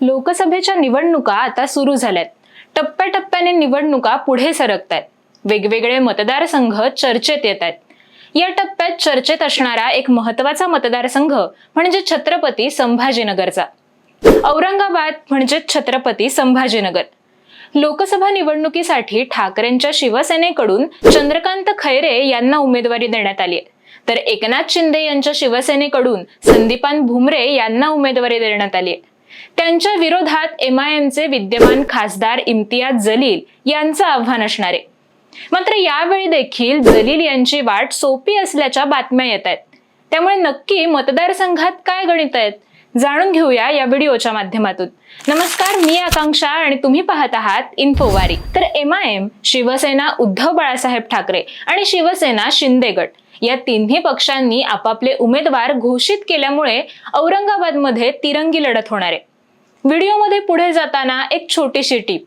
लोकसभेच्या निवडणुका आता सुरू झाल्यात. टप्प्याटप्प्याने निवडणुका पुढे सरकत आहेत वेगवेगळे मतदारसंघ चर्चेत येत आहेत या टप्प्यात चर्चेत असणारा एक महत्त्वाचा मतदारसंघ म्हणजे छत्रपती संभाजीनगरचा. औरंगाबाद म्हणजे छत्रपती संभाजीनगर. लोकसभा निवडणुकीसाठी ठाकरेंच्या शिवसेनेकडून चंद्रकांत खैरे यांना उमेदवारी देण्यात आली आहे तर एकनाथ शिंदे यांच्या शिवसेनेकडून संदीपान भुमरे यांना उमेदवारी देण्यात आली आहे त्यांच्या विरोधात एम आय एमचे विद्यमान खासदार इम्तियाज जलील यांचं आव्हान असणार. आहे मात्र यावेळी देखील जलील यांची वाट सोपी असल्याच्या बातम्या येत आहेत. त्यामुळे नक्की मतदारसंघात काय गणित आहेत जाणून घेऊया या व्हिडिओच्या माध्यमातून. नमस्कार मी आकांक्षा आणि तुम्ही पाहत आहात इन्फोवारी. तर M I M Shiv Sena Uddhav Balasaheb Thackeray आणि शिवसेना शिंदे गट या तिन्ही पक्षांनी आपापले उमेदवार घोषित केल्यामुळे औरंगाबादमध्ये तिरंगी लढत होणार आहे. व्हिडिओमध्ये पुढे जाताना एक छोटीशी टीप.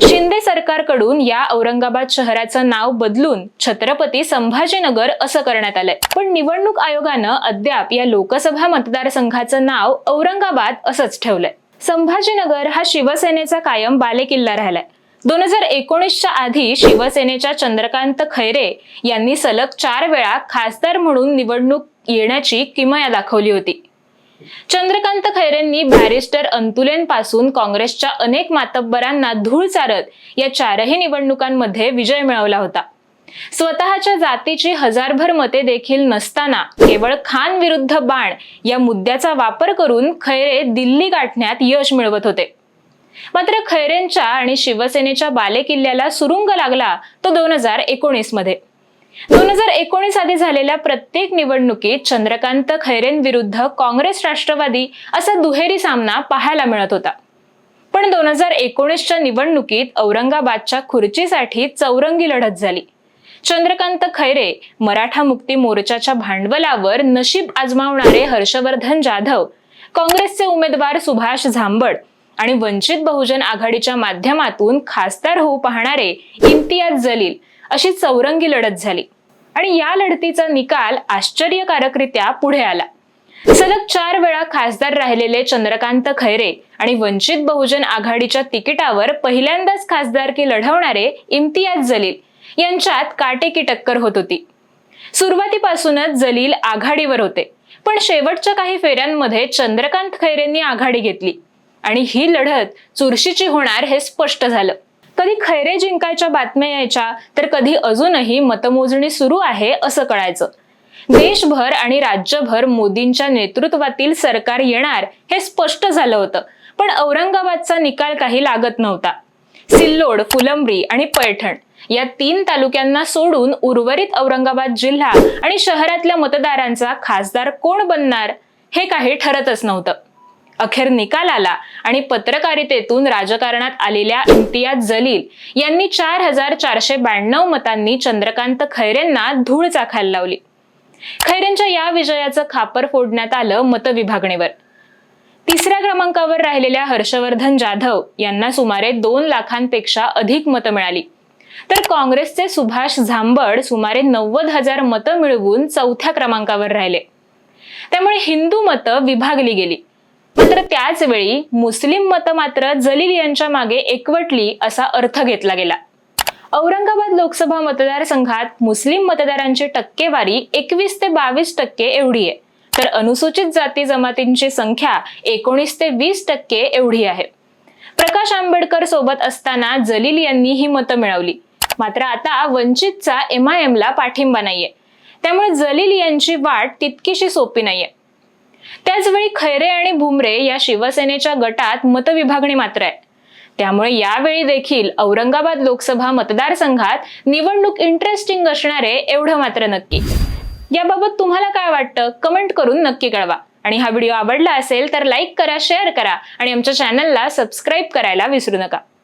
शिंदे सरकारकडून या औरंगाबाद शहराचं नाव बदलून छत्रपती संभाजीनगर असं करण्यात आलंय. पण निवडणूक आयोगानं अद्याप या लोकसभा मतदारसंघाचं नाव औरंगाबाद असंच ठेवलंय. संभाजीनगर हा शिवसेनेचा कायम बालेकिल्ला राहिलाय. दोन हजार एकोणीसच्या आधी शिवसेनेच्या चंद्रकांत खैरे यांनी सलग चार वेळा खासदार म्हणून निवडणूक येण्याची किमया दाखवली होती. चंद्रकांत खैरेंनी बॅरिस्टर अंतुलेंपासून काँग्रेसच्या अनेक मातब्बरांना धूळ चारत या चारही निवडणुकांमध्ये विजय मिळवला होता. स्वतःच्या जातीची हजारभर मते देखील नसताना केवळ खान विरुद्ध बाण या मुद्द्याचा वापर करून खैरे दिल्ली गाठण्यात यश मिळवत होते. मात्र खैरेंच्या आणि शिवसेनेच्या बालेकिल्ल्याला सुरुंग लागला तो दोन हजार एकोणीसमध्ये दोन हजार एकोणीस आधी झालेल्या प्रत्येक निवडणुकीत चंद्रकांत खैरेंविरुद्ध काँग्रेस राष्ट्रवादी असा दुहेरी सामना पाहायला मिळत होता. पण दोन हजार एकोणीसच्या निवडणुकीत औरंगाबादच्या खुर्चीसाठी चौरंगी लढत झाली. चंद्रकांत खैरे मराठा मुक्ती मोर्चाच्या भांडवलावर नशीब आजमावणारे हर्षवर्धन जाधव काँग्रेसचे उमेदवार सुभाष झांबड आणि वंचित बहुजन आघाडीच्या माध्यमातून खासदार होऊ पाहणारे इम्तियाज जलील अशी चौरंगी लढत झाली. आणि या लढतीचा निकाल आश्चर्यकारकरित्या पुढे आला. सलग चार वेळा खासदार राहिलेले चंद्रकांत खैरे आणि वंचित बहुजन आघाडीच्या तिकिटावर पहिल्यांदाच खासदारकी लढवणारे इम्तियाज जलील यांच्यात काटेकी टक्कर होत होती. सुरुवातीपासूनच जलील आघाडीवर होते पण शेवटच्या काही फेऱ्यांमध्ये चंद्रकांत खैरेंनी आघाडी घेतली. आणि ही लढत चुरशीची होणार हे स्पष्ट झालं. कधी खैरे जिंकायच्या बातम्या यायच्या तर कधी अजूनही मतमोजणी सुरू आहे असं कळायचं. देशभर आणि राज्यभर मोदींच्या नेतृत्वातील सरकार येणार हे स्पष्ट झालं होतं पण औरंगाबादचा निकाल काही लागत नव्हता. सिल्लोड फुलंब्री आणि पैठण या तीन तालुक्यांना सोडून उर्वरित औरंगाबाद जिल्हा आणि शहरातल्या मतदारांचा खासदार कोण बनणार हे काही ठरतच नव्हतं. अखेर निकाल आला आणि पत्रकारितेतून राजकारणात आलेल्या इम्तियाज जलील यांनी चार हजार चारशे ब्याण्णव मतांनी चंद्रकांत खैरेंना धूळ चाखायला लावली. खैरेंच्या या विजयाचं खापर फोडण्यात आलं मतविभागणीवर तिसऱ्या क्रमांकावर राहिलेल्या हर्षवर्धन जाधव यांना सुमारे दोन लाखांपेक्षा अधिक मतं मिळाली. तर काँग्रेसचे सुभाष झांबड सुमारे नव्वद हजार मतं मिळवून चौथ्या क्रमांकावर राहिले. त्यामुळे हिंदू मतं विभागली गेली. मात्र त्याचवेळी मुस्लिम मतं मात्र जलील यांच्या मागे एकवटली असा अर्थ घेतला गेला. औरंगाबाद लोकसभा मतदारसंघात मुस्लिम मतदारांची टक्केवारी एकवीस ते बावीस टक्के एवढी आहे. तर अनुसूचित जाती जमातींची संख्या एकोणीस ते वीस टक्के एवढी आहे. प्रकाश आंबेडकर सोबत असताना जलील यांनी ही मतं मिळवली. मात्र आता वंचितचा एम आय एम ला पाठिंबा नाहीये. त्यामुळे जलील यांची वाट तितकीशी सोपी नाहीये. त्याचवेळी खैरे आणि भुमरे या शिवसेनेच्या गटात मतविभागणी मात्र आहे. त्यामुळे यावेळी देखील औरंगाबाद लोकसभा मतदारसंघात निवडणूक इंटरेस्टिंग असणारे एवढं मात्र नक्की. याबाबत तुम्हाला काय वाटतं? कमेंट करून नक्की कळवा. आणि हा व्हिडिओ आवडला असेल तर लाईक करा शेअर करा आणि आमच्या चॅनलला सबस्क्राईब करायला विसरू नका.